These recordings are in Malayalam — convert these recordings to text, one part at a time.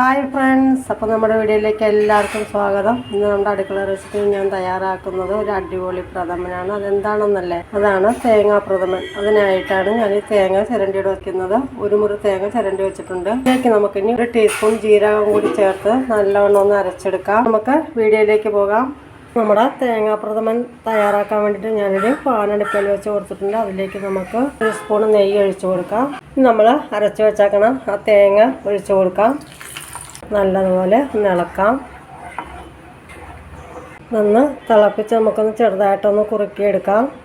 ഹായ് ഫ്രണ്ട്സ് അപ്പോൾ നമ്മുടെ വീഡിയോയിലേക്ക് എല്ലാവർക്കും സ്വാഗതം. ഇന്ന് നമ്മുടെ അടുക്കള റെസിപ്പി ഞാൻ തയ്യാറാക്കുന്നത് ഒരു അടിപൊളി പ്രഥമനാണ്. അതെന്താണെന്നല്ലേ? അതാണ് തേങ്ങാ പ്രഥമൻ. അതിനായിട്ടാണ് ഞാൻ ഈ തേങ്ങ ചിരണ്ടിയുടെ വെക്കുന്നത്. ഒരു മുറി തേങ്ങ ചിരണ്ടി വെച്ചിട്ടുണ്ട്. ഇതിലേക്ക് നമുക്ക് ഇനി ഒരു ടീസ്പൂൺ ജീരകം കൂടി ചേർത്ത് നല്ലവണ്ണം ഒന്ന് അരച്ചെടുക്കാം. നമുക്ക് വീഡിയോയിലേക്ക് പോകാം. നമ്മുടെ തേങ്ങാപ്രഥമൻ തയ്യാറാക്കാൻ വേണ്ടിയിട്ട് ഞാനൊരു പാനടുപ്പിൽ വെച്ച് കൊടുത്തിട്ടുണ്ട്. അതിലേക്ക് നമുക്ക് ഒരു സ്പൂൺ നെയ്യ് ഒഴിച്ചു കൊടുക്കാം. നമ്മൾ അരച്ച് വെച്ചേക്കണം. ആ തേങ്ങ ഒഴിച്ചു കൊടുക്കാം. നല്ലതുപോലെ ഒന്ന് ഇളക്കാം നിന്ന് തിളപ്പിച്ച് നമുക്കൊന്ന് ചെറുതായിട്ടൊന്ന് കുറുക്കിയെടുക്കാം.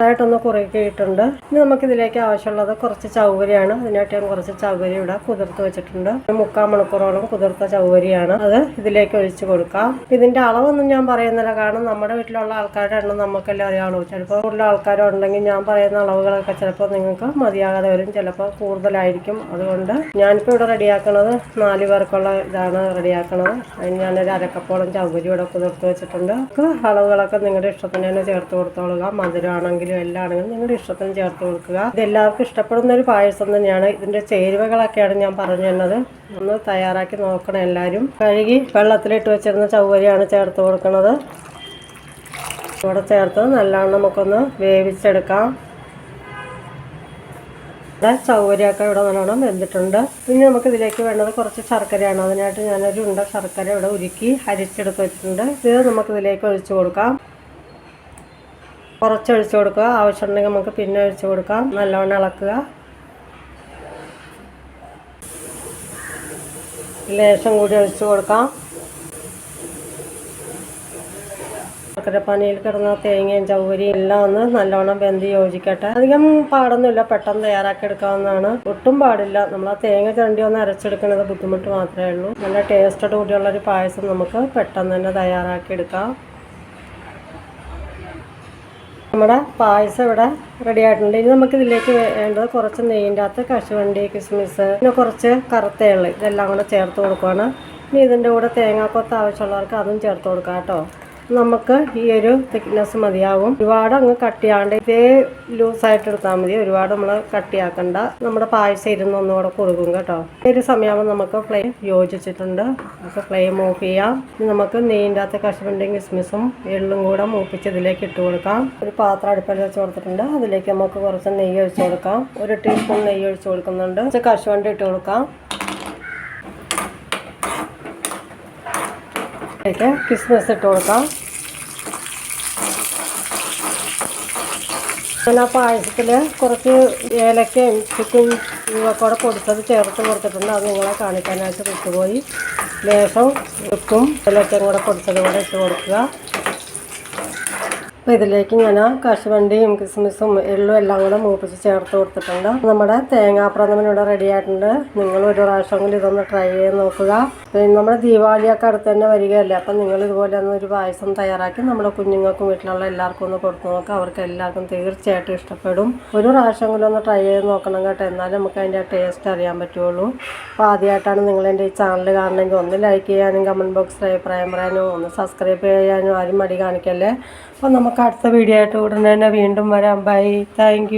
ചെറുതായിട്ടൊന്ന് കുറുക്കിയിട്ടുണ്ട്. ഇനി നമുക്കിതിലേക്ക് ആവശ്യമുള്ളത് കുറച്ച് ചൗവരിയാണ്. അതിനായിട്ട് ഞാൻ കുറച്ച് ചൗവരി ഇവിടെ കുതിർത്ത് വെച്ചിട്ടുണ്ട്. മുക്കാൽ മണിക്കൂറോളം കുതിർത്ത ചൗവരിയാണ്. അത് ഇതിലേക്ക് ഒഴിച്ചു കൊടുക്കാം. ഇതിന്റെ അളവൊന്നും ഞാൻ പറയുന്നില്ല. കാരണം നമ്മുടെ വീട്ടിലുള്ള ആൾക്കാരുടെ എണ്ണം നമുക്കെല്ലാം അറിയാവുള്ളൂ. ചിലപ്പോൾ കൂടുതൽ ആൾക്കാരുണ്ടെങ്കിൽ ഞാൻ പറയുന്ന അളവുകളൊക്കെ ചിലപ്പോൾ നിങ്ങൾക്ക് മതിയാകാതെ വരും. ചിലപ്പോൾ കൂടുതലായിരിക്കും. അതുകൊണ്ട് ഞാനിപ്പോൾ ഇവിടെ റെഡിയാക്കണത് നാല് പേർക്കുള്ള ഇതാണ് റെഡിയാക്കണത്. അതിന് ഞാനൊരു അരക്കപ്പോളം ചൗവരി ഇവിടെ കുതിർത്ത് വെച്ചിട്ടുണ്ട്. അളവുകളൊക്കെ നിങ്ങളുടെ ഇഷ്ടത്തിന് തന്നെ ചേർത്ത് കൊടുത്തോളുക. മധുരമാണെങ്കിലും എല്ലാം ആണെങ്കിലും നിങ്ങളുടെ ഇഷ്ടത്തിന് ചേർത്ത് കൊടുക്കുക. ഇത് എല്ലാവർക്കും ഇഷ്ടപ്പെടുന്ന ഒരു പായസം തന്നെയാണ്. ഇതിന്റെ ചേരുവകളൊക്കെയാണ് ഞാൻ പറഞ്ഞു തന്നത്. ഒന്ന് തയ്യാറാക്കി നോക്കണം എല്ലാവരും. കഴുകി വെള്ളത്തിലിട്ട് വെച്ചിരുന്ന ചവ്വരിയാണ് ചേർത്ത് കൊടുക്കുന്നത്. ഇവിടെ ചേർത്ത് നല്ലവണ്ണം നമുക്കൊന്ന് വേവിച്ചെടുക്കാം. ഇവിടെ ചൗവരിയൊക്കെ ഇവിടെ നല്ലോണം വെന്തിട്ടുണ്ട്. പിന്നെ നമുക്ക് ഇതിലേക്ക് വേണ്ടത് കുറച്ച് ശർക്കരയാണ്. അതിനായിട്ട് ഞാനൊരു ഉണ്ട ശർക്കര ഇവിടെ ഉരുക്കി അരിച്ചെടുത്ത് വെച്ചിട്ടുണ്ട്. ഇത് നമുക്ക് ഇതിലേക്ക് ഒഴിച്ചു കൊടുക്കാം. കുറച്ച് ഒഴിച്ചു കൊടുക്കുക. ആവശ്യമുണ്ടെങ്കിൽ നമുക്ക് പിന്നെ ഒഴിച്ചു കൊടുക്കാം. നല്ലവണ്ണം ഇളക്കുക. ലേശം കൂടി ഒഴിച്ചു കൊടുക്കാം. ശർക്കരപ്പാനിയിൽ കിടന്ന തേങ്ങയും ചവരിയും എല്ലാം ഒന്ന് നല്ലോണം വെന്ത് യോജിക്കട്ടെ. അധികം പാടൊന്നുമില്ല. പെട്ടെന്ന് തയ്യാറാക്കി എടുക്കാവുന്നതാണ്. ഒട്ടും പാടില്ല. നമ്മൾ ആ തേങ്ങ ചണ്ടി ഒന്ന് അരച്ചെടുക്കുന്നത് ബുദ്ധിമുട്ട് മാത്രമേ ഉള്ളൂ. നല്ല ടേസ്റ്റോട് കൂടിയുള്ള ഒരു പായസം നമുക്ക് പെട്ടെന്ന് തന്നെ തയ്യാറാക്കി എടുക്കാം. നമ്മുടെ പായസം ഇവിടെ റെഡി ആയിട്ടുണ്ട്. ഇനി നമുക്ക് ഇതിലേക്ക് വേണ്ടത് കുറച്ച് നെയ്യിന്റെ അകത്ത് കശുവണ്ടി കിസ്മിസ് പിന്നെ കുറച്ച് കറുത്ത എള്ള്. ഇതെല്ലാം കൂടെ ചേർത്ത് കൊടുക്കുകയാണ് ഇനി ഇതിന്റെ കൂടെ തേങ്ങാക്കൊത്ത് ആവശ്യമുള്ളവർക്ക് അതും ചേർത്ത് കൊടുക്കാം കേട്ടോ. നമുക്ക് ഈ ഒരു തിക്നെസ് മതിയാവും. ഒരുപാട് അങ്ങ് കട്ടിയാണ്ട് ഇതേ ലൂസായിട്ട് എടുത്താൽ മതി. ഒരുപാട് നമ്മൾ കട്ടിയാക്കണ്ട. നമ്മുടെ പായസം ഇരുന്ന് ഒന്നുകൂടെ കൊടുക്കും കേട്ടോ. ഈ ഒരു സമയമാകുമ്പോൾ നമുക്ക് ഫ്ലെയിം യോജിച്ചിട്ടുണ്ട്. നമുക്ക് ഫ്ലെയിം ഓഫ് ചെയ്യാം. നമുക്ക് നെയ്യിന്റെ കശുവണ്ടിയും കിസ്മിസും എള്ളും കൂടെ മൂപ്പിച്ച് ഇതിലേക്ക് ഇട്ട് കൊടുക്കാം. ഒരു പാത്രം അടുപ്പിൽ വെച്ച് കൊടുത്തിട്ടുണ്ട്. അതിലേക്ക് നമുക്ക് കുറച്ച് നെയ്യ് ഒഴിച്ച് കൊടുക്കാം. ഒരു ടീസ്പൂൺ നെയ്യ് ഒഴിച്ച് കൊടുക്കുന്നുണ്ട്. കുറച്ച് കശുവണ്ടി ഇട്ട് കൊടുക്കാം. ഇതിലേക്ക് കിസ്മിസ് ഇട്ട് കൊടുക്കാം. ഞാൻ ആ പായസത്തിൽ കുറച്ച് ഏലക്കയും ചുക്കും ഇവൊക്കെ കൂടെ പൊടിച്ചത് ചേർത്ത് കൊടുത്തിട്ടുണ്ട്. അത് നിങ്ങളെ കാണിക്കാനായിട്ട് വിട്ടുപോയി. ലേശം ചുക്കും ഏലക്കയും കൂടെ പൊടിച്ചത് കൂടെ ഇട്ട് കൊടുക്കുക. അപ്പോൾ ഇതിലേക്ക് ഞാൻ കശുവണ്ടിയും കിസ്മിസും എള്ളും എല്ലാം കൂടെ മൂപ്പിച്ച് ചേർത്ത് കൊടുത്തിട്ടുണ്ട്. നമ്മുടെ തേങ്ങാപ്രഥമൻ ഇവിടെ റെഡി ആയിട്ടുണ്ട്. നിങ്ങൾ ഒരു പ്രാവശ്യമെങ്കിലും ഇതൊന്ന് ട്രൈ ചെയ്ത് നോക്കുക. നമ്മുടെ ദീപാവലിയൊക്കെ അടുത്ത് തന്നെ വരികയല്ലേ? അപ്പം നിങ്ങൾ ഇതുപോലെ ഒന്ന് ഒരു പായസം തയ്യാറാക്കി നമ്മുടെ കുഞ്ഞുങ്ങൾക്കും വീട്ടിലുള്ള എല്ലാവർക്കും ഒന്ന് കൊടുത്തു നോക്കുക അവർക്ക് എല്ലാവർക്കും തീർച്ചയായിട്ടും ഇഷ്ടപ്പെടും. ഒരു പ്രാവശ്യമെങ്കിലും ഒന്ന് ട്രൈ ചെയ്ത് നോക്കണം കേട്ടോ. എന്നാലും നമുക്ക് അതിന്റെ ടേസ്റ്റ് അറിയാൻ പറ്റുള്ളൂ. അപ്പോൾ ആദ്യമായിട്ടാണ് നിങ്ങൾ എന്റെ ഈ ചാനൽ കാണണമെങ്കിൽ ഒന്ന് ലൈക്ക് ചെയ്യാനും കമന്റ് ബോക്സിൽ അഭിപ്രായം പറയാനും ഒന്ന് സബ്സ്ക്രൈബ് ചെയ്യാനും ആരും മടി കാണിക്കല്ലേ? അപ്പോൾ നമുക്ക് അടുത്ത വീഡിയോ ആയിട്ട് ഉടനെ തന്നെ വീണ്ടും വരാം. Bye thank